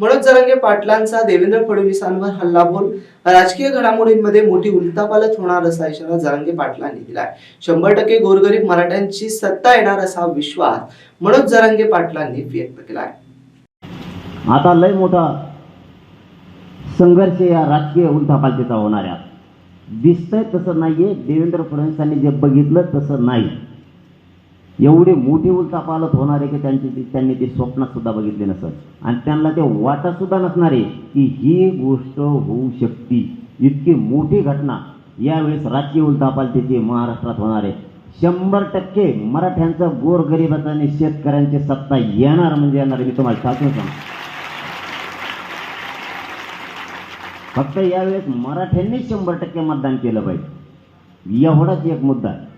मनोज जरांगे पाटलांचा देवेंद्र फडणवीसांवर हल्लाबोल राजकीय घडामोडींमध्ये मोठी उलथापालथ होणार असा इशारा जरांगे पाटलांनी दिलाय. शंभर टक्के गोरगरीब मराठ्यांची सत्ता येणार असा विश्वास मनोज जरांगे पाटलांनी व्यक्त केलाय. आता लय मोठा संघर्ष या राजकीय उलथापालथीचा होणाऱ्या दिसतंय तसं नाहीये. देवेंद्र फडणवीसांनी जे बघितलं तसं नाही. एवढे मोठी उलथापालथ होणार आहे की त्यांची त्यांनी ते स्वप्नात सुद्धा बघितले नसत. आणि त्यांना ते वाटत सुद्धा नसणार आहे की ही गोष्ट होऊ शकते. इतकी मोठी घटना. यावेळेस राजकीय उलथापालथीची महाराष्ट्रात होणार. आहे शंभर टक्के मराठ्यांचा गोरगरिबाचा आणि शेतकऱ्यांची सत्ता येणार म्हणजे येणार मी तुम्हाला सांगतो. सांग फक्त यावेळेस मराठ्यांनी शंभर टक्के मतदान केलं पाहिजे. एवढाच एक मुद्दा. आहे.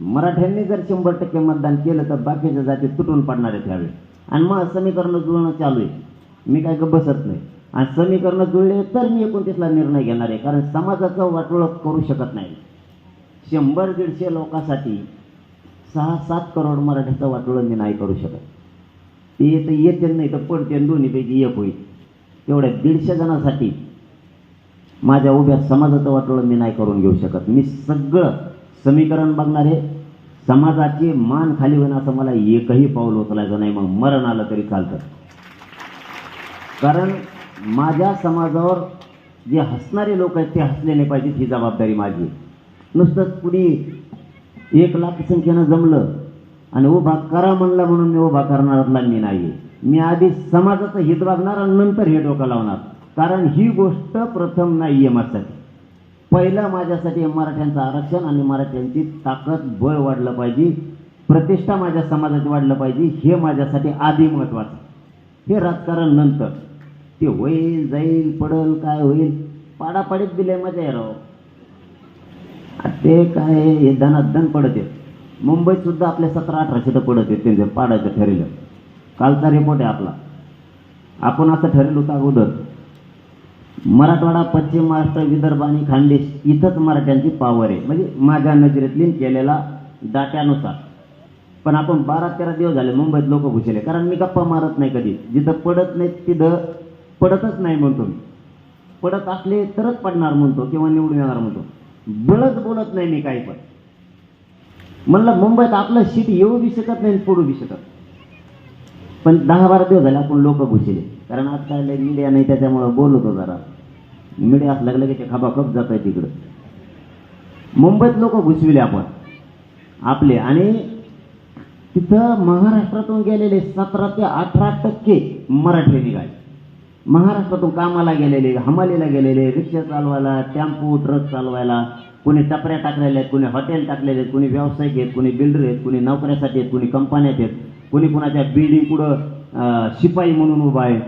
मराठ्यांनी जर शंभर टक्के मतदान केलं तर बाकीच्या जाती तुटून पडणार आहेत त्यावेळी आणि मग समीकरणं जुळणं चालू आहे. मी काय का बसत नाही. आणि समीकरणं जुळले तर मी एकोणतीसला निर्णय घेणार आहे कारण समाजाचं वाटोळं करू शकत नाही. शंभर दीडशे लोकांसाठी सहा सात करोड मराठ्याचं वाटोळं मी नाही करू शकत. ते तर येते नाही तर पडते दोन्हीपैकी एक होईल. तेवढ्या दीडशे जणांसाठी माझ्या उभ्या समाजाचं वाटोळं मी नाही करून घेऊ शकत. मी सगळं समीकरण बघणारे समाजाची मान खाली होईन असं मला एकही पाऊल उचलायचं नाही. मग मरण आलं तरी चालतं. कारण माझ्या समाजावर जे हसणारे लोक आहेत ते हसले नाही पाहिजेत ही जबाबदारी माझी नुसतंच कुणी एक लाख संख्येनं जमलं आणि उभा करा म्हणला म्हणून मी उभा करणारातला मी नाही आहे. मी आधी समाजाचं हित बघणार आणि नंतर हे डोकं लावणार. कारण ही गोष्ट प्रथम नाही आहे माझ्यासाठी पहिलं माझ्यासाठी मराठ्यांचं आरक्षण आणि मराठ्यांची ताकद बळ वाढलं पाहिजे. प्रतिष्ठा माझ्या समाजाची वाढलं पाहिजे. हे माझ्यासाठी आधी महत्त्वाचं हे राजकारण नंतर. ते होईल जाईल पडल काय होईल? पाडापाडीत दिले मजा आहे राव. ते काय हे दनात दन पडत आहेत. मुंबईत सुद्धा सतरा अठराशे तर पडत आहेत त्यांचे पाडायचं ठरलं कालचा रिपोर्ट आहे आपला. आपण असं ठरलं होतं अगोदर. मराठवाडा पश्चिम महाराष्ट्र विदर्भ आणि खानदेश इथंच मराठ्यांची पावर आहे. म्हणजे माझ्या नजरेतली केलेला डाट्यानुसार पण आपण बारा तेरा दिवस झाले मुंबईत लोक भुसले कारण मी गप्पा मारत नाही कधी. जिथं पडत नाही तिथं पडतच नाही म्हणतो मी. पडत असले तरच पडणार म्हणतो किंवा निवडून येणार म्हणतो. बळच बोलत नाही मी काही पण. म्हणलं मुंबईत आपलं शीट येऊ बी शकत नाही पडू बी शकत. पण दहा बारा दिवस झाले आपण लोक घुसले. कारण आज काय मीडिया नाही त्याच्यामुळं बोलतो जरा. मीडिया लागलं की ते खपाखप जात आहे तिकडं. मुंबईत लोक घुसविले आपण. आपले. आणि तिथं महाराष्ट्रातून गेलेले सतरा ते अठरा टक्के मराठी निघाले. महाराष्ट्रातून कामाला गेलेले हमालीला गेलेले रिक्षा चालवायला टेम्पो ट्रक चालवायला कोणी टपऱ्या टाकलेल्या आहेत कोणी हॉटेल टाकलेले आहेत कोणी व्यावसायिक आहेत कोणी बिल्डर आहेत कोणी नोकऱ्यासाठी आहेत कोणी कंपन्यात आहेत कोणी कोणाच्या बिल्डिंग पुढं शिपाई म्हणून उभा आहे.